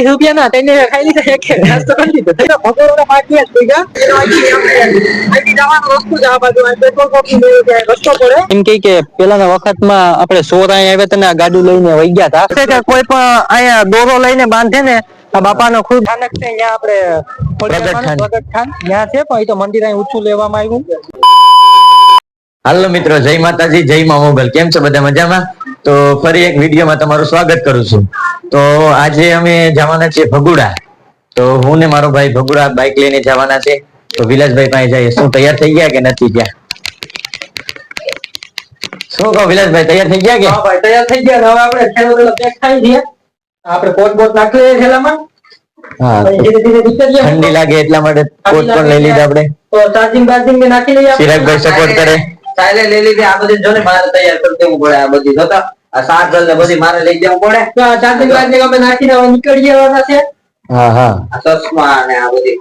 ત્રીસ રૂપિયા ના તેને ખાઈ લીધા એક એક કરી લીધો તો ભગોડા બાકી જ થઈ ગયા. અહીંથી જવાનો રસ્તો જ આ બાજુ આ પેટ્રોલ પંપની જે રસ્તો પડે. એમ કે કે પેલાના વખતમાં આપણે સોરા આવ્યા હતા ગાડી લઈને વહી ગયા હતા. કોઈ પણ અહીંયા દોરો લઈને બાંધે ને આ બાપાનો ખૂબ સ્થાનક છે અહીંયા આપણે પ્રગટ ખાન ત્યાં છે પણ એ તો મંદિર અહીં ઊંચું લેવામાં આવ્યું. હાલો મિત્રો જય માતાજી જય મા મોગલ. કેમ છો બધા મજામાં? તો ફરી એક વિડીયોમાં તમારું સ્વાગત કરું છું. તો આજે અમે જવાના છીએ ભગુડા. તો હું ને મારો ભાઈ ભગુડા બાઇક લઈને જવાના છે. તો વિલાસભાઈ પાસે જઈએ. શું તૈયાર થઈ ગયા કે નથી ગયા? શું કહો વિલાસભાઈ તૈયાર થઈ ગયા કે? હા ભાઈ તૈયાર થઈ ગયા. હવે આપણે ખેલો પેક ખાઈ ગયા આપણે કોટ બોટ નાખી લઈએ થેલામાં હા પછી ધીરે ધીરે નીકળીએ ઠંડી લાગે એટલા માટે કોટ પણ લઈ લીધા આપણે. તો ચાર્જિંગ બાર્જિંગ નાખી લઈએ સિરાજભાઈ સપોર્ટ કરે. સાયલે લઈ લીધી. આ બધી જો ને મારે તૈયાર કરી દેવું પડે આ બધી. જોતા? આ સાત ને બધી મારે લઈ જવું પડે. તો આ ચાર્જિંગ બાર્જિંગ અમે નાખીને હવે નીકળી જવાના છે? હા હા. આ ચશ્મા ને આ બધી.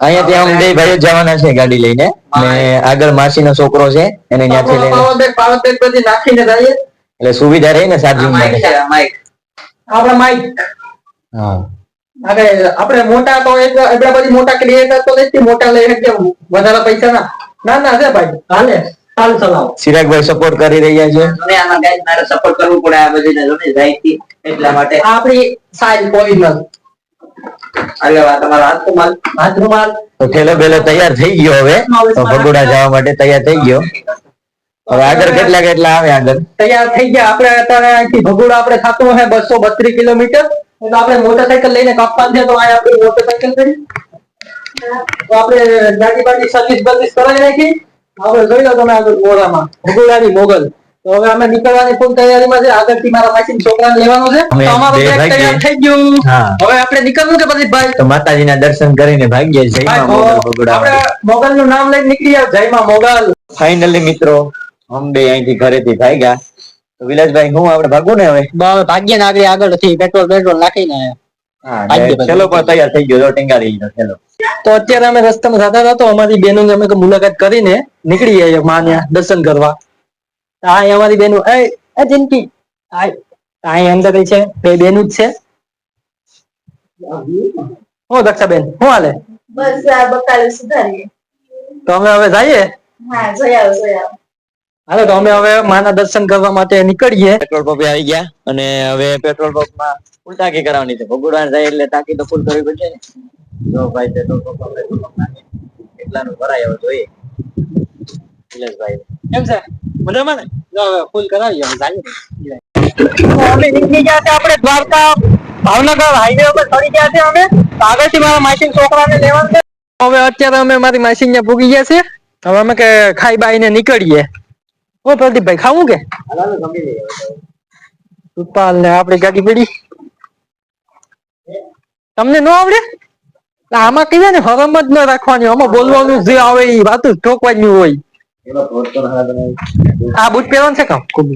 અહીંયા ત્યાં બે ભાઈ જવાના છે ગાડી લઈને. ને આગળ માસીનો છોકરો છે એને ત્યાંથી લઈને પાવર બેગ પાવર બેગ બધી નાખીને જઈએ એટલે સુવિધા રહી ને ચાર્જિંગ માઇક માટે છે આ માઇક. આપણા માઈક હા. હવે આપણે મોટા તો એક એટલા બધી મોટા ક્રિએટર તો નથી મોટા લઈ શકીએ વધારે પૈસા ના ના ના છે ભાઈ હાલે. ચિરાગભાઈ સપોર્ટ કરી રહ્યા છે. આમાં મારે સપોર્ટ કરવું પડે આ બધી જાઈતી એટલા માટે. આ આપણી સાઈઝ ઓરિજિનલ અરે વાહ તમારો હાથ માલ હાથ રૂમાલ તો ઠેલો બેલો તૈયાર થઈ ગયો હવે. તો ભગોડા જવા માટે તૈયાર થઈ ગયો. હવે આગળ કેટલા કેટલા આવે આગળ? તૈયાર થઈ ગયા. આપણે અત્યારે અહીંથી ભગોડા આપણે થતું હે બસો બત્રીસ કિલોમીટર. એટલે આપણે મોટરસાયકલ લઈને કાપવા છે તો આ આપણી મોટરસાયકલ કરી. તો આપણે ગાડી બાડી સર્વિસ બર્વિસ કરાવી નાખી. આપણે જોઈ લો તમે આગળ મોરામાં ભગોડાની મોગલ. તો હવે અમે નીકળવાની ફૂલ તૈયારીમાં છે. આગળથી મારા માસી છોકરાને લેવાનો છે. તો અમારો બેગ તૈયાર થઈ ગયું. હવે આપણે નીકળવું કે પછી ભાઈ? તો માતાજીના દર્શન કરીને ભાગ્ય જય માં મોગલ ભગોડા આપણે મોગલ નું નામ લઈને નીકળી આવ. જય માં મોગલ. ફાઇનલી મિત્રો હમ બે અહીંથી ઘરેથી ભાગ્યા. તો વિલાસભાઈ હું આપણે ભાગવું ને હવે? ભાગ્ય ને આગળ આગળથી પેટ્રોલ પેટ્રોલ નાખીને હા છેલ્લો પણ તૈયાર થઈ ગયો. ટીંગારી ગયો છેલ્લો તો અત્યારે અમે રસ્તામાં જતા હતા તો અમારી બેનો અમે મુલાકાત કરીને નીકળી ગયા માન્યા દર્શન કરવા. તો આ અમારી બેનો એ એ જિંદગી. આ અહીં અંદર છે બે બેનું જ છે. હું દક્ષાબેન શું હાલે? બસ આ બકાલે સુધારીએ. તો અમે હવે જઈએ? હા જઈ આવો જઈ આવો. હાલો તો અમે હવે માના દર્શન કરવા માટે નીકળીએ. પેટ્રોલ પંપે આવી ગયા અને હવે પેટ્રોલ પંપમાં ફૂલ ટાંકી કરાવવાની છે. ભગોડા જાય એટલે ટાંકી તો ફૂલ કરવી પડશે ને. જો ભાઈ તે તો કેટલાનું ભરાય હવે જોઈએ. નિલેશભાઈ કેમ છે? મજામાં ને? જો હવે ફૂલ કરાવી અમે નીકળી ગયા છે આપણે દ્વારકા. ભાવનગર હાઈવે ઉપર ચડી ગયા છે અમે. આગળથી મારા માસી છોકરાને લેવાનું છે. હવે અત્યારે અમે મારી માસી ને ભૂગી ગયા છે હવે અમે કે ખાઈ બાઈ ને નીકળીએ. ઓ પ્રદીપભાઈ ખાવું કે? રૂપાલ ને આપણી ગાડી પડી. તમને ન આવડે? આમાં કહીએ ને હરમ જ ન રાખવાની આમાં બોલવાનું જે આવે એ વાત ઠોકવાની હોય. આ બુટ પહેરવાનું છે કામ? ખૂબ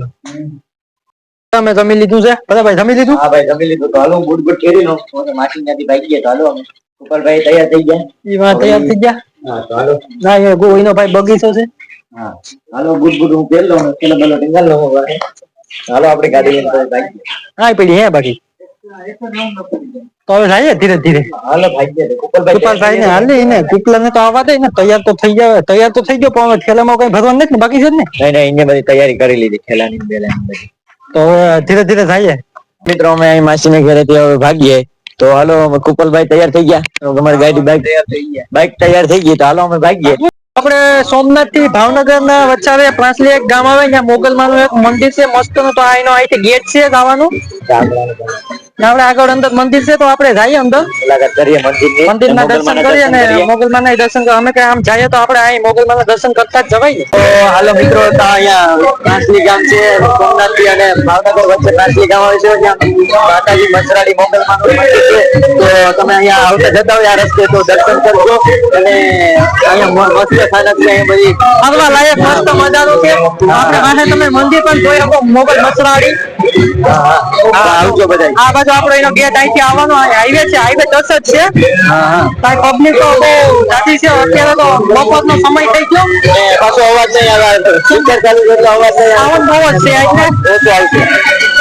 તમે જમી લીધું છે? બધા ભાઈ જમી લીધું? હા ભાઈ જમી લીધું. તો હાલો બુટ બુટ પહેરી લો હું માસી ત્યાંથી ભાઈ ગયા. તો હાલો અમે ગોપાલભાઈ તૈયાર થઈ ગયા. એ વાત તૈયાર થઈ ગયા? હા તો હાલો. ના એ ગોઈનો ભાઈ બગીચો છે. હા હાલો બુટ બુટ હું પહેરી લઉં પેલો પેલો ટીંગાલ લઉં હાલો આપણે ગાડી લઈને ભાઈ હા પડી હે બાકી. તો હવે જઈએ ધીરે ધીરે. હાલો ગોપાલભાઈ ને હાલે ને કૃપલા ને તો આવવા દે ને તૈયાર તો થઈ જાય તૈયાર તો થઈ ગયો પણ હવે થેલામાં કઈ ભરવાનું નથી ને બાકી છે ને? નહીં નહીં એને બધી તૈયારી કરી લીધી ખેલાની બેલાની તો હવે ધીરે ધીરે જઈએ. મિત્રો અમે અહીં માસીને ઘરે હવે ભાગીએ. તો હાલો કુપલભાઈ તૈયાર થઈ ગયા. તો અમારી ગાડી બાઈક તૈયાર થઈ ગયા. બાઈક તૈયાર થઈ ગઈ તો હાલો અમે ભાગીએ. આપણે સોમનાથથી ભાવનગર ના વચ્ચે પ્રાંસલી એક ગામ આવે ત્યાં મોગલમાં નું એક મંદિર છે મસ્તનું તો આ એનો અહીંથી ગેટ છે જવાનું ને આપણે આગળ અંદર મંદિર છે તો આપણે જઈએ અંદર. મુલાકાત કરીએ મંદિરની મંદિર ના દર્શન કરીએ ને કરીએ. મોગલમાં દર્શન અમે કઈ આમ જઈએ તો આપણે અહીં મોગલમાં ના દર્શન કરતા જ જવાય ને. તો હાલો મિત્રો તો અહીંયા કાંસલી ગામ છે સોમનાથ અને ભાવનગર વચ્ચે કાંસલી ગામ આવે છે જ્યાં માતાજી મસરાડી મોગલમાનું મંદિર છે. તો તમે અહીંયા આવતા જતા હોય આ રસ્તે તો દર્શન કરજો. અને અહીંયા મસ્ત સ્થાનક છે અહીં બધી ફરવા લાયક મસ્ત મજાનું છે. આપણે પાસે તમે મંદિર પણ જોઈ શકો મોગલ મસરાડી. હા, આવજો બધા આ બાજુ આપણો એનો ગેટ અહીંથી આવવાનો હાઈવે છે. હાઈવે દસ જ છે. પબ્લિક તો બહુ જાતી છે અત્યારે તો બપોરનો સમય થઈ ગયો. પાછો અવાજ નહીં આવે. સ્પીકર ચાલુ છે અવાજ નહીં આવે. આવન બહુ જ છે એટલે. ઓછો આવશે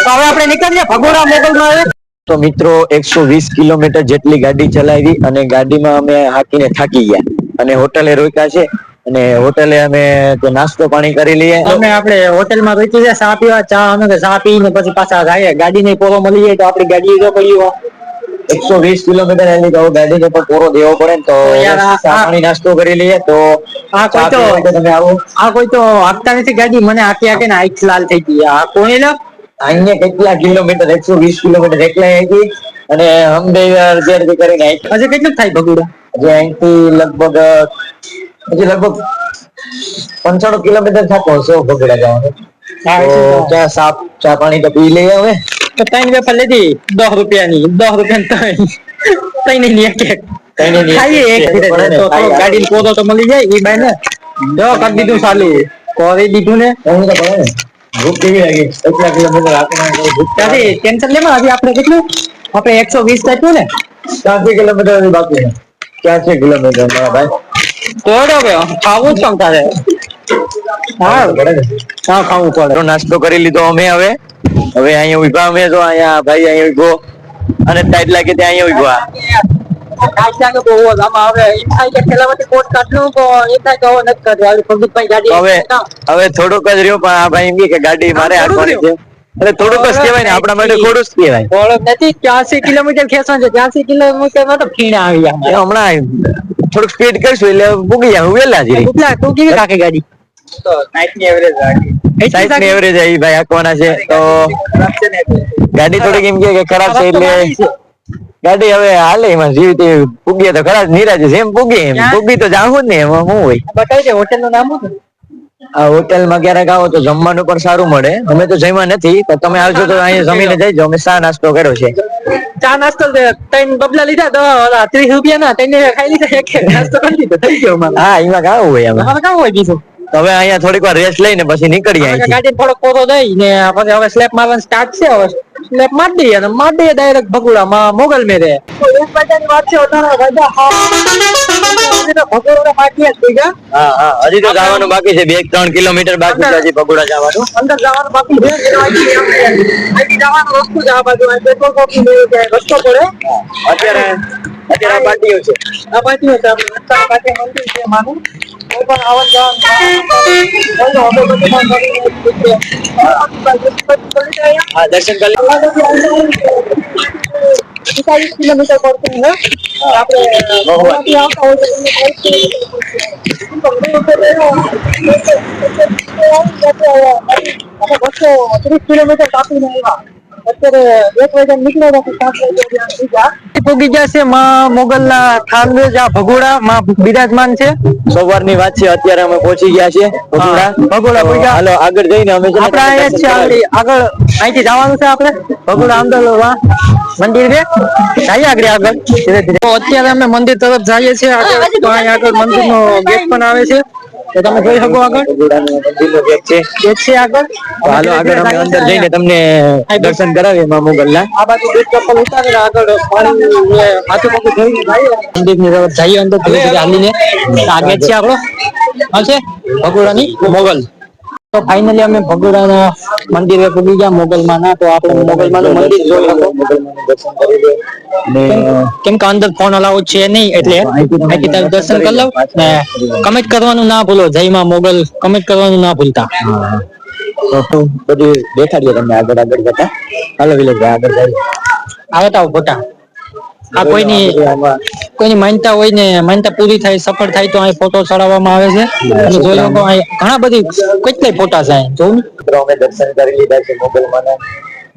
તો હવે આપણે નીકળીએ ભગોડા મોગલમાં હવે. તો મિત્રો એકસો વીસ કિલોમીટર જેટલી ગાડી ચલાવી અને ગાડીમાં અમે હાકીને થાકી ગયા. અને હોટલે રોક્યા છે. અને હોટેલે અમે જે નાસ્તો પાણી કરી લઈએ. અમે આપણે હોટેલમાં રોકી છે ચા પીવા ચા અમે ચા પીને પછી પાછા જાય ગાડી ને પોરો મળી જાય તો આપણી ગાડી જો પડી હોય. એકસો વીસ કિલોમીટર એની તો ગાડીને પણ પોરો દેવો પડે ને તો પાણી નાસ્તો કરી લઈએ તો આ કોઈ તો તમે આવો. આ કોઈ તો આપતા નથી ગાડી મને આખી આખી ને આંખ લાલ થઈ ગઈ. આ કોઈ એટલે અહીંયા કેટલા કિલોમીટર? એકસો વીસ કિલોમીટર એકલા આવી અને અમદાવાદ કરીને હજી કેટલું થાય ભગુડા? હજી અહીંથી લગભગ હજી લગભગ પંચાણું કિલોમીટર થતો હશે બગડા જવાનું તો ત્યાં સાપ ચા પાણી તો પી લઈએ હવે તો ત્રણ વેફર લીધી દસ રૂપિયાની દસ રૂપિયા ત્રણ ત્રણની એક એક ત્રણેયની એક ખાઈએ એક એક ફેરે પડે ને, તો ખાઈએ. ગાડી પોતો તો મળી જાય એ બાય ને જો કરી દીધું ચાલુ કરી દીધું ને ત્રણ તો પડે ને ભૂખ કેવી લાગી કેટલા કિલોમીટર આપણે ભૂખ ત્યાંથી ટેન્શન લેમાં હજી આપણે કેટલું આપણે એકસો વીસ થયું ને ચારસી કિલોમીટર હજી બાકી છે ચારસી કિલોમીટર મારા ભાઈ તો હેડો ખાવું જ કેમ તારે હા. હા ખાવું પડે નાસ્તો કરી લીધો અમે હવે. હવે અહીંયા ઊભા અમે તો અહીંયા ભાઈ અહીંયા ઊભો અને ટાઈટ લાગે ત્યાં અહીંયા ઊભા હવે થાય કે પેલા વખતે કોટ કાઢલું તો એ થાય કે નથી કાઢવું હાલી પ્રદીપભાઈ ગાડી હવે હવે થોડુંક જ રહ્યું પણ આ ભાઈ એમ કે ગાડી મારે હા, છે. એટલે થોડુંક જ કહેવાય ને આપણા માટે થોડું જ કહેવાય. ઓળખ નથી ત્યાંસી કિલોમીટર ખેંચવાનું છે ત્યાંસી કિલોમીટરમાં તો ફીણા આવી જાય હમણાં થોડુંક સ્પીડ કરશું એટલે ભૂગી જાય વેલા જ રહી. ઉપલા તું કેવી રાખે ગાડી. તો સાઈઠની એવરેજ રાખી સાઈઝની એવરેજ એ ભાઈ હાંકવાના છે તો ગાડી થોડીક એમ કે ખરાબ છે એટલે ગાડી હવે હાલે એમાં જીવ તે પૂગીએ તો ખરાબ નિરાજ છે એમ પૂગી એમ? પૂગી તો જાણવું જ ને એમાં શું હોય. બતાવી દે હોટેલનું નામ શું હોટેલમાં ક્યારેક આવો તો જમવાનું પણ સારું મળે. અમે તો જમ્યા નથી તો તમે આવજો તો અહીંયા જમીને જઈજો અમે ચા નાસ્તો કર્યો છે. ચા નાસ્તો ત્રણ બબલા લીધા દવા વાળા ત્રીસ રૂપિયા ના ત્રણ ખાઈ લીધા એક નાસ્તો કરી લીધો થઈ ગયો હા એમાં કાવું હોય અમે તમારે હોય બીજું. હવે અહીંયા થોડીક વાર રેસ્ટ લઈને પછી નીકળીએ જાય ગાડી થોડો પોતો દઈ ને પછી હવે સ્લેપ મારવાનું સ્ટાર્ટ છે હવે. સ્લેપ માર દઈએ અને માર દઈએ ડાયરેક્ટ ભગુડામાં મોગલ મેરે. એક મજાની વાત છે વધારે રજા ભગોડા બાકી જ થઈ હા હા. હજી તો જવાનું બાકી છે બે ત્રણ કિલોમીટર બાકી છે હજી બગોડા જવાનું. અંદર જવાનું બાકી છે. અહીંથી જવાનું રસ્તો છે આ બાજુ. પેટ્રોલ પંપ રસ્તો પડે. અત્યારે અત્યારે આ પાર્ટીઓ છે. આ બાજુ છે. આપણે રસ્તા પાસે મંદિર છે માનું કોઈ પણ આવન દર્શન કરી. કિલોમીટર પડતું છે આપણે આવતા ત્રીસ કિલોમીટર કાપીને આવ્યા અત્યારે પૂગી માં ભગોડા માં બિરાજમાન છે. સવારની વાત છે અમે પહોંચી ગયા છીએ બગોડા ભગોડા પહોંચ્યા. હાલો આગળ જઈને અમે આપણે અહીંયા છે આગળ. અહીંથી જવાનું છે આપણે. ભગોડા અંદર વા મંદિર છે. જઈએ આગળ આગળ. ધીરે ધીરે. અત્યારે અમે મંદિર તરફ જઈએ છીએ. આગળ આગળ મંદિર નો ગેટ પણ આવે છે. તો તમે જોઈ શકો આગળ? ગેટ છે આગળ. હાલો આગળ અમે અંદર જઈને તમને દર્શન કરાવીએ મા મોગલના આ બાજુ ગેટ ચપ્પલ ઉતારે આગળ પાણી હાથે પગું ધોઈને જઈએ મંદિરની તરફ જઈએ અંદર ધીરે ધીરે હાલીને. આ ગેટ છે આપણો. આવશે ભગોડાની મોગલ. તો ફાઇનલી અમે ભગોડાના મંદિરે પૂગી ગયા. મોગલમાં ના તો આપણે મોગલમાં નું મંદિર જોઈ શકો મોગલમાનું કેમ કે અંદર ફોન અલાઉડ છે નહીં એટલે અહીંથી તારે દર્શન કરી લઉં ને કમેન્ટ કરવાનું ના ભૂલો. જય માં મોગલ કમેન્ટ કરવાનું ના ભૂલતા. તો બધું દેખાડીએ તમને આગળ આગળ જતા હાલો વિલેશભાઈ આગળ જાય આવે તો ફોટા. આ કોઈની કોઈની માન્યતા હોય ને માન્યતા પૂરી થાય સફળ થાય તો અહીં ફોટો ચડાવવામાં આવે છે. અને જોઈ લોકો અહીં ઘણા બધી કેટલાય ફોટા છે જોઉં મિત્રો અમે દર્શન કરી લીધા છે મોગલમાના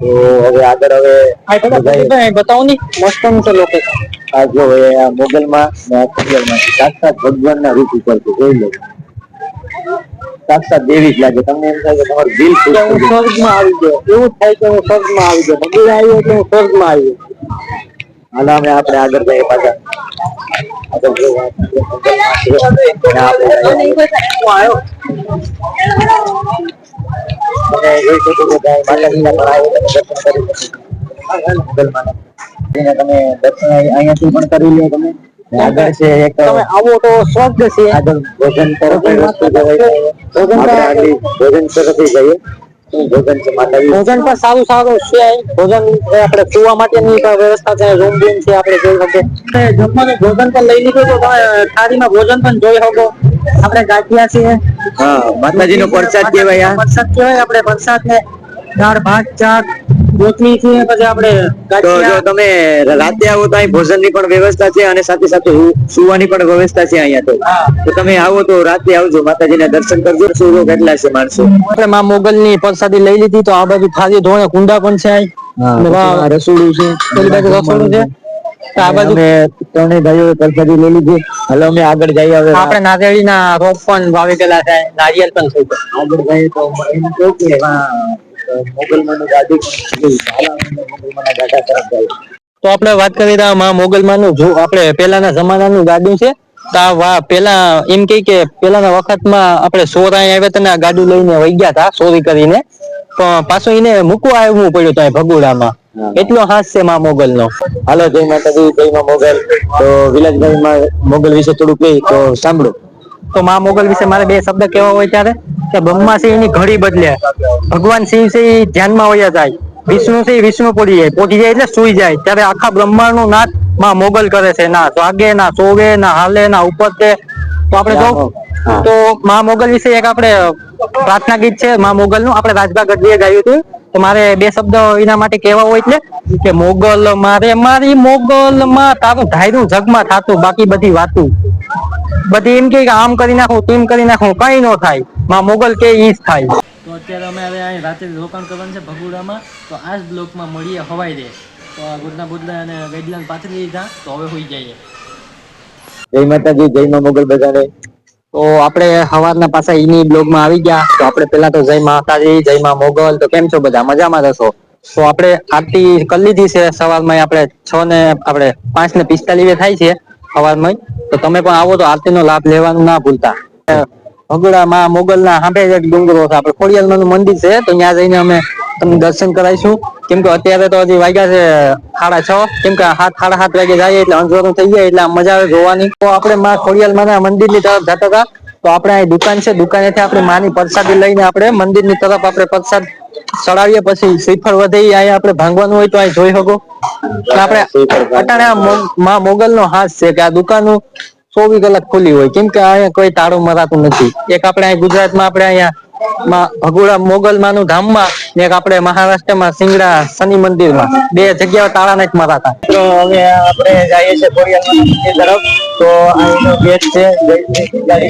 તો હવે આગળ હવે બતાવો ને મસ્ત છે લોકેશન આ જો હવે મોગલમાં ને આ ખંડેરમાં સાક્ષાત ભગવાનના રૂપ ઉપર છે જોઈ લો. સાક્ષાત દેવી જ લાગે. તમને એમ થાય કે તમારું દિલ ખુશ થઈ. સ્વર્ગમાં આવી ગયો. એવું જ થાય કે હું સ્વર્ગમાં આવી ગયો. આવ્યો એટલે હું સ્વર્ગમાં આવ્યો? હાલ અમે આપણે આગળ જઈએ પાછા આગળ જો આ મોગલમાં છે. અને આપણે તમે દર્શન અહીંયાથી પણ કરી લો તમે આગળ છે એક તમે આવો તો સ્વર્ગ છે આગળ ભોજન તરફ ભોજન તરફથી જઈએ ભોજન છે માતાજી. ભોજન પણ સારું સારું છે. ભોજન આપણે સુવા માટેની વ્યવસ્થા છે રૂમ બૂમ છે આપણે જોઈ શકીએ. જમવાનું ભોજન પણ લઈ લીધું તો તમે થાળીમાં ભોજન પણ જોઈ શકો. આપણે ગાંઠિયા છીએ. હા માતાજીનો પ્રસાદ કહેવાય પ્રસાદ કહેવાય આપણે પ્રસાદ ને દાળ ભાત શાક રોટલી છે પછી આપણે તો જો તમે રાતે આવો તો અહીં ભોજનની પણ વ્યવસ્થા છે અને સાથે સાથે સુવાની પણ વ્યવસ્થા છે અહીંયા તો. તો તમે આવો તો રાતે આવજો માતાજીના દર્શન કરજો. શું કેટલા છે માણસો? આપણે માં મોગલ ની પ્રસાદી લઈ લીધી તો આ બાજુ થાળી ધોણે કુંડા પણ છે અહીં. રસોડું છે. પેલી બાજુ રસોડું છે. તો આ બાજુ ત્રણેય ભાઈઓ પ્રસાદી લઈ લીધી. હવે અમે આગળ જઈએ હવે. આપણે નારિયેળી રોપ પણ વાવી ગયેલા છે નારિયેળ પણ થઈ આગળ જઈએ તો મોગલમાનું ગાદી મોગલમાના ગાડા તરફ. તો આપણે વાત કરી રહ્યા માં મોગલમાં નું જો આપણે પહેલાના જમાનાનું ગાડું છે તો વા પેલા એમ કહે કે પેલાના વખતમાં આપણે સોરાય આવ્યા હતા ગાડું લઈને વહી ગયા હતા ચોરી કરીને. પણ પાછું એને મૂકવા આવવું પડ્યું ત્યાં ભગુડામાં. એટલો હાસ છે માં મોગલ નો હાલો જય માતાજી જય માં મોગલ. તો વિલાસભાઈ માં મોગલ વિશે થોડું કહી તો સાંભળો. તો માં મોગલ વિશે મારે બે શબ્દ કેવા હોય ત્યારે? કે બ્રહ્માસિંહની ઘડી બદલે. ભગવાન શિવ છે એ ધ્યાનમાં વયા જાય વિષ્ણુ છે વિષ્ણુ પડી જાય. પહોંચી જાય એટલે સુઈ જાય. ત્યારે આખા બ્રહ્માંડનું નાથમાં મોગલ કરે છે. ના જાગે ના સોવે ના હાલે ના ઉપતે તો આપણે જો તો મા મોગલ વિશે એક આપણે પ્રાર્થના ગીત છે મા મોગલ નું આપણે રાજભા ગઢવીએ ગાયું હતું. તો મારે બે શબ્દ એના માટે કહેવા હોય એટલે કે મોગલ મારે મારી મોગલ માં તારું ધાયરું જગમાં થાતું. બાકી બધી વાતું. બધી એમ કે કે આમ કરી નાખું તેમ કરી નાખું. કઈ નો થાય. માં મોગલ કે ઈ થાય. તો અત્યારે અમે હવે અહીં રાત્રે રોકાણ કરવાનું છે ભગુડામાં. તો આ જ બ્લોકમાં મળીએ હવાઈ દે. તો ગુડના બુડલા અને ગઈડલાને પાથરી લીધા તો હવે હોઈ જઈએ. જય માતાજી જય માં મોગલ બજારે તો આપણે સવારના પાછા ઈની બ્લોગમાં આવી ગયા. તો આપણે પેલા તો જય માતાજી જય માં મોગલ. તો કેમ છો બધા? મજામાં રહેશો તો આપણે આરતી કરી લીધી છે સવારમાં. આપણે છ ને આપણે પાંચ ને પિસ્તાલીસ થાય છે સવારમાં તો તમે પણ આવો તો આરતીનો લાભ લેવાનું ના ભૂલતા. ભગોડા માં મોગલ ના સાંભે જ ડુંગરો છે. આપણે ખોડિયાર નું મંદિર છે તો ત્યાં જઈને અમે તમને દર્શન કરાવીશું. કેમ કે અત્યારે તો હજી વાગ્યા છે સાડા છ. કેમ કે હાથ સાડા સાત વાગે જાય એટલે અંજવારું થઈ જાય એટલે મજા આવે જોવાની. તો આપણે માં ખોડિયાર માના મંદિરની તરફ જતા હતા. તો આપણે અહીં દુકાન છે. દુકાનેથી આપણે માની પ્રસાદી લઈને આપણે મંદિરની તરફ આપણે પ્રસાદ ચડાવીએ. પછી શ્રીફળ વધે અહીંયા આપણે ભાંગવાનું હોય તો અહીં જોઈ શકો. આપણે અટાણે માં મોગલ નો હાથ છે કે આ દુકાનો ચોવીસ કલાક ખુલ્લી હોય. કેમ કે અહીંયા કોઈ તાળું મરાતું નથી. એક આપણે અહીંયા ગુજરાતમાં, આપણે અહીંયા ભગોડા મોગલ માનું ધામમાં એક આપણે મહારાષ્ટ્રમાં સિંગડા શનિ મંદિરમાં. બે જગ્યા તાળા માં હતા તો હવે આપણે જઈએ છીએ ખોડિયારમાં મંદિર તરફ. તો અહીંનો ગેટ છે આપણે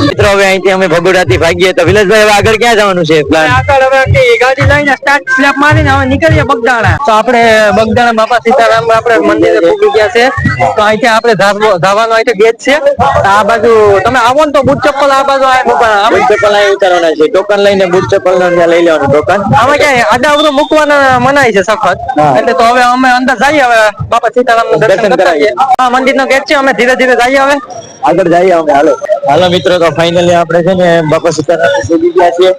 મિત્રો, હવે અહીંથી અમે ભગોડાથી ભાગીએ. તો વિલેશભાઈ હવે આગળ ક્યાં જવાનું છે આગળ હવે ગાડી લઈને સ્ટાર્ટ સ્લેપ મારીને હવે નીકળીએ બગદાણા. તો આપણે બગદાણા બાપા સીતારામ આપણે મંદિરે પહોંચી ગયા છે. તો અહીંથી આપણે ધાવાનો અહીંથી ગેટ છે. આ બાજુ તમે આવો ને તો બુટ ચપ્પલ આ બાજુ આવે ચપ્પલ અહીં ઉતારવાના છે. ટોકન લઈને બુટ ચપ્પલ લઈ લેવાનું ટોકન આમાં ક્યાંય આડાઅવળું મૂકવાના મનાય છે સખત. એટલે તો હવે અમે અંદર જઈએ હવે બાપા સીતારામનું દર્શન કરાવીએ. આ મંદિર નો ગેટ છે અમે ધીરે ધીરે જઈએ હવે. આગળ જઈએ અમે હાલો. હાલો મિત્રો તો ફાઇનલી આપણે છે ને બાપા સીતારામ સુધી ગયા છીએ.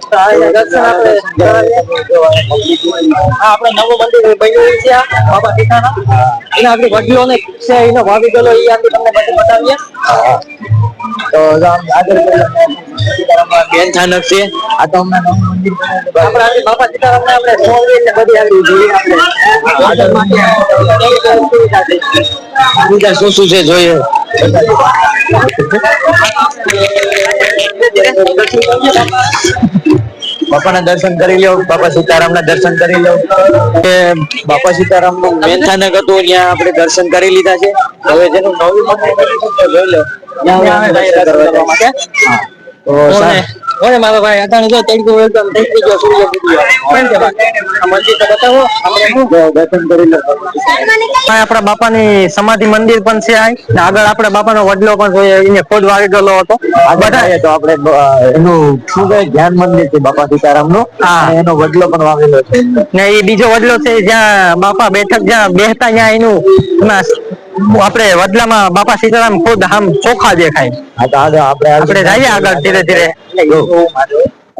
આપણે નવું મંદિર બન્યું છે બાબા ટીકાના એના આગળ વડીલો ને છે એનો ભાવી ગયેલો એ આગળ તમને બધું બતાવીએ. તો આગળ બેન થાનક છે. આ તો અમને નવું મંદિર આપણે આજે બાબા સીતારામ ને આપણે સોંગી એટલે બધી આવી જોઈએ આપણે. બીજા શું શું છે જોઈએ? બાપાના દર્શન કરી લો બાપા સીતારામ ના દર્શન કરી લો કે બાપા સીતારામનું મેન સ્થાનક હતું ત્યાં આપણે દર્શન કરી લીધા છે. હવે જેનું નવું મંદિર લઈ જોઈ લો ત્યાં કરવા માટે તો ઓને મારો ભાઈ અટાણે જો તડકો એકદમ થઈ ગયો સૂર્ય ઉગી ગયો કેમ કે મંદિર તો બતાવો આપણે શું? દર્શન કરી લો. આપણા બાપાની સમાધિ મંદિર પણ છે અહીં આગળ આપણા બાપાનો વડલો પણ જોઈએ એને ખોદ વાળી ગયેલો હતો. બધા તો આપણે એનું શું કહે? ધ્યાન મંદિર છે બાપા સીતારામનું એનો વડલો પણ વાવેલો છે. ને એ બીજો વડલો છે જ્યાં બાપા બેઠક જ્યાં બેહતા ત્યાં એનું આપણે વડલામાં બાપા સીતારામ ખુદ આમ ચોખા દેખાય. હા આપણે આપણે જઈએ આગળ ધીરે ધીરે.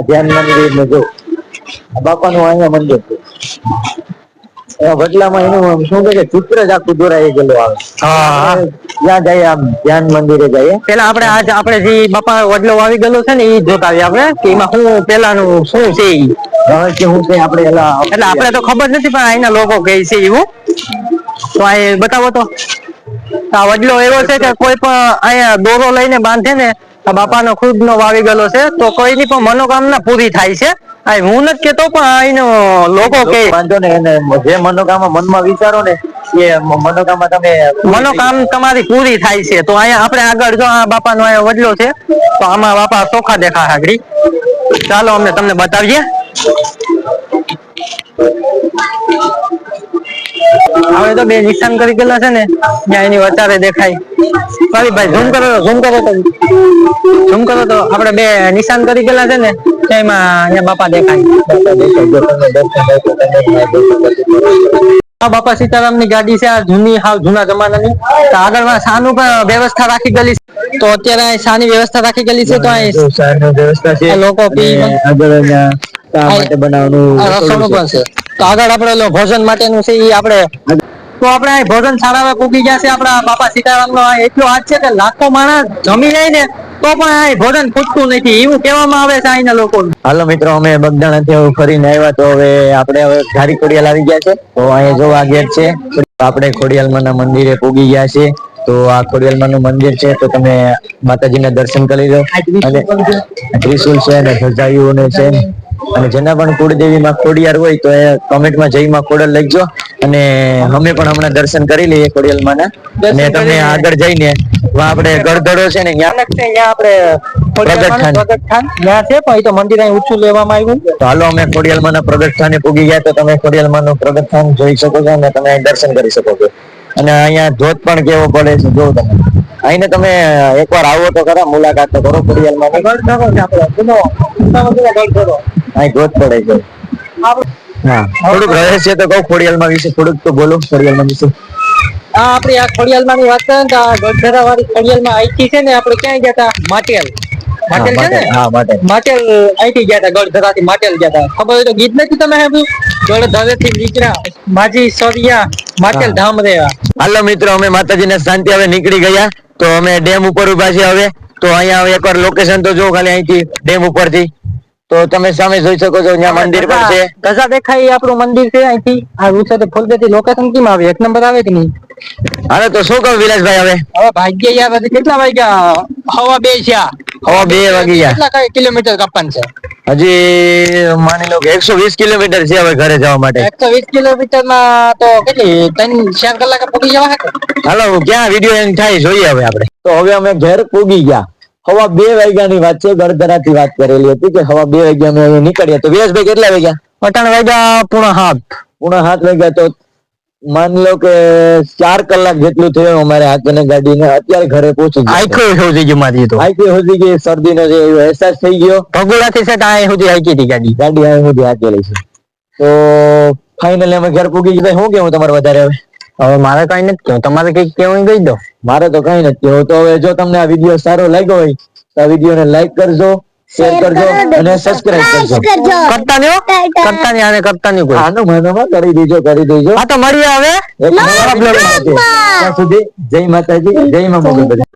ધ્યાન મંદિર ને જો. બાપા નું અહીંયા મંદિર છે. વડલામાં એનું શું કે ચિત્ર જ આખું દોરાઈ ગયેલું આવે. ત્યાં જઈએ આમ ધ્યાન મંદિરે જઈએ. પેલા આપણે આજ આપણે જે બાપા વડલો આવી ગયેલો છે ને એ જોતા આવીએ આપણે કે એમાં શું પેલાનું શું છે. રહસ્ય શું છે આપણે એટલે આપણે તો ખબર નથી પણ અહીંના લોકો કહે છે એવું. તો આ બતાવો તો. આ વડલો એવો છે કે કોઈ પણ અહીંયા દોરો લઈને બાંધે ને આ બાપાનો ખુદ નો વાવી ગયેલો છે તો કોઈની પણ મનોકામના પૂરી થાય છે. આ હું નથી કેતો પણ અહીંનો લોકો કે વાંધો ને એને જે મનોકામના મનમાં વિચારો ને એ મનોકામના તમે મનોકામ તમારી પૂરી થાય છે. તો અહીંયા આપણે આગળ જો આ બાપાનો અહીંયા વડલો છે તો આમાં બાપા ચોખા દેખા હાગડી ચાલો અમે તમને બતાવીએ. હવે તો બે નિશાન કરી ગયેલા છે ને ત્યાં એની વચારે દેખાય. ભાઈ ભાઈ ઝૂમ કરો ઝૂમ કરો તો. ઝૂમ કરો તો આપણે બે નિશાન કરી ગયેલા છે ને તેમાં અહીંયા બાપા દેખાય. બાપા સીતારામની ગાડી છે આ જૂની હાવ જૂના જમાનાની. તો આગળ શાનું પણ વ્યવસ્થા રાખી ગયેલી છે. તો અત્યારે અહીં શાની વ્યવસ્થા રાખી ગયેલી છે તો અહીં વ્યવસ્થા છે. લોકો પી- આગળ માટે બનાવવાનું રસોડું પણ છે. તો આગળ આપણે ભોજન માટેનું છે એ આપણે તો આપણે ભોજન સારા પૂગી ગયા આપણા બાપા સીતારામ નો એટલો હાથ છે કે લાખો માણસ જમી જાય ને તો પણ આ ભોજન ખૂટતું નથી. એવું કહેવામાં આવે છે અહીંના લોકો હાલો મિત્રો, અમે બગદાણાથી ફરીને આવ્યા તો હવે આપણે હવે ધારી ખોડિયાલ આવી ગયા છે. તો અહીંયા જો આ ગેટ છે. આપણે ખોડિયાલમાંના મંદિરે પૂગી ગયા છે તો આ ખોડિયાલમાંનું મંદિર છે. તો તમે માતાજીના દર્શન કરી લો. અને ત્રિશુલ છે અને ધજાઈઓ ને છે. અને જેના પણ કુળદેવીમાં ખોડિયાર હોય તો એ કમેન્ટમાં જયમાં કોડલ લખજો. અને અમે પણ હમણાં દર્શન કરી લઈએ ખોડિયાલમાંના. અને તમે આગળ જઈને આપણે ગળધડો છે ને ત્યાં આપણે પ્રગટ છે પણ તો મંદિર અહીં ઊંચું લેવામાં આવ્યું. તો હાલો અમે ખોડિયાલમાં પ્રગટ સ્થાને પૂગી ગયા તો તમે ખોડિયાલમાં નું પ્રગટ સ્થાન જોઈ શકો છો અને તમે દર્શન કરી શકો છો. અને અહીંયા ધોધ પણ કેવો પડે છે જો તમે. અહીંને તમે એકવાર આવો તો ખરા મુલાકાત તો કરો ખોડિયાલમાં ની. ગળધરો છે આપણો. અહીં ગોત પડે છે. હા. થોડુંક રહસ્ય તો કહું ખોડિયાલમાં વિશે થોડુંક તો બોલો ખોડિયાલમાં વિશે. આ આપણી આ ખોડિયાલમાં ની વાત કરીએ તો આ ગઢધરા વાળી ખોડિયાલમાં અહીંથી છે ને આપણે ક્યાંય ગયા હતા માટેલ. માટેલ છે ને? હા માટેલ. માટેલ. અહીંથી ગયા હતા ગઢધરા થી માટેલ ગયા હતા ખબર હોય તો ગીત નથી તમે સાંભળ્યું? ગઢધરે થી નીકળ્યા માજી સરિયા માટેલ ધામ રેવા હાલો મિત્રો અમે માતાજીના શાંતિ હવે નીકળી ગયા. તો અમે ડેમ ઉપર ઊભા છીએ હવે. તો અહીંયા હવે એકવાર લોકેશન તો જો ખાલી અહીંથી ડેમ ઉપરથી. તો તમે સામે જોઈ શકો છો ત્યાં મંદિર પણ છે. ધજા દેખાય આપણું મંદિર છે અહીંથી. આ રૂસેથી ફૂલદેથી લોકેશન કેમ આવે? એક નંબર આવે કે નહીં? અરે તો શું કહું વિલાસભાઈ હવે? હવે ભાગ્ય યાર કેટલા વાગ્યા? હવા બે છે હવા બે વાગી ગયા. કેટલા કઈ કિલોમીટર કાપવાનું છે? હજી માની લો કે એકસો વીસ કિલોમીટર છે હવે ઘરે જવા માટે. એકસો વીસ કિલોમીટરમાં તો કેટલી? ત્રણ ચાર કલાક પૂગી જવા હાલો ક્યાં વીડિયો એન્ડ થાય જોઈએ હવે આપણે. તો હવે અમે ઘેર પૂગી ગયા. હવા બે વાગ્યાની વાત છે ગળધરાથી વાત કરેલી હતી કે હવા બે વાગ્યા અમે નીકળ્યા તો વિલાસભાઈ કેટલા વાગ્યા? અટાણ વાગ્યા પૂણા હાથ પૂણા હાથ વાગ્યા તો માન લો કે ચાર કલાક જેટલું થયું અમારે હાથને ગાડીને. અત્યારે ઘરે પહોંચી ગયું. આઈકો સુધી ગયું મારી તો. આઈકો સુધી ગઈ શરદીનો જે અહેસાસ થઈ ગયો. ભગોડા થી સેટ આ સુધી આઈકી હતી ગાડી? ગાડી અહીં સુધી હાકેલી છે. તો ફાઇનલી અમે ઘર પૂગી ગયા. શું કેવું તમારે વધારે હવે? હવે મારે કઈ નથી કેવું તમારે કંઈક કહેવું કહી દો મારે તો કઈ નથી કહેવું તો હવે જો તમને આ વીડિયો સારો લાગ્યો હોય તો આ વીડિયો ને લાઈક કરજો શેર કરજો અને સબસ્ક્રાઇબ કરજો. કરતા નહીં કરતા નહીં આને કરતા નહીં કોઈ. આનો મહિનામાં કરી દેજો કરી દેજો. આ તો મળીએ હવે એક નવા બ્લોગ સાથે ત્યાં સુધી જય માતાજી જય મા મોગલ બધા